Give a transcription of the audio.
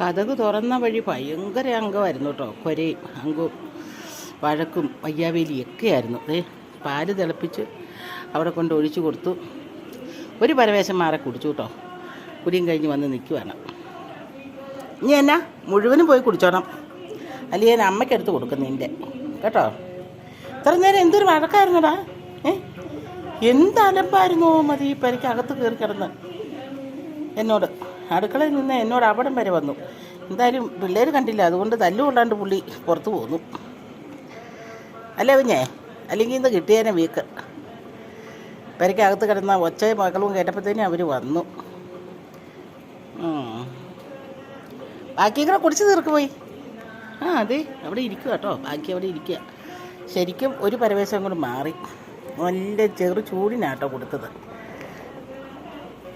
കഥക് തുറന്ന വഴി ഭയങ്കര അംഗമായിരുന്നു കേട്ടോ കൊരയും അങ്കും വഴക്കും വയ്യാവേലിയൊക്കെ ആയിരുന്നു ദേ പാൽ തിളപ്പിച്ച് അവിടെ കൊണ്ട് ഒഴിച്ചു കൊടുത്തു. ഒരു പരവേശം മാറെ കുടിച്ചു കേട്ടോ കുടിയും കഴിഞ്ഞ് വന്ന് നിൽക്കുവാണ് ഇനി എന്നാ? മുഴുവനും പോയി കുടിച്ചോണം. അല്ലെങ്കിൽ ഞാൻ അമ്മയ്ക്കെടുത്ത് കൊടുക്കുന്നു നിന്റെ കേട്ടോ? ഇത്ര നേരം എന്തൊരു വഴക്കായിരുന്നടാ? ഏ? എന്ത് മതി പരിക്ക് അകത്ത് കയറി കിടന്ന്? എന്നോട്. അടുക്കളയിൽ നിന്ന് എന്നോട് അവിടം വരെ വന്നു. എന്തായാലും പിള്ളേർ കണ്ടില്ല. അതുകൊണ്ട് തല്ലുകൊള്ളാണ്ട് പുള്ളി പുറത്തു പോന്നു. അല്ലേ കുഞ്ഞേ? അല്ലെങ്കിൽ ഇന്ന് കിട്ടിയേനെ വീക്ക്. പെരക്കകത്ത് കിടന്ന ഒച്ചയും മക്കളും കേട്ടപ്പോഴത്തേനും അവർ വന്നു. ബാക്കി കൂടെ കുടിച്ച് തീർക്ക് പോയി. ആ അതെ. അവിടെ ഇരിക്കുക കേട്ടോ. ബാക്കി അവിടെ ഇരിക്കുക ശരിക്കും ഒരു പരവേശം കൂടി മാറി. നല്ല ചെറു ചൂടിനാട്ടോ കൊടുത്തത്.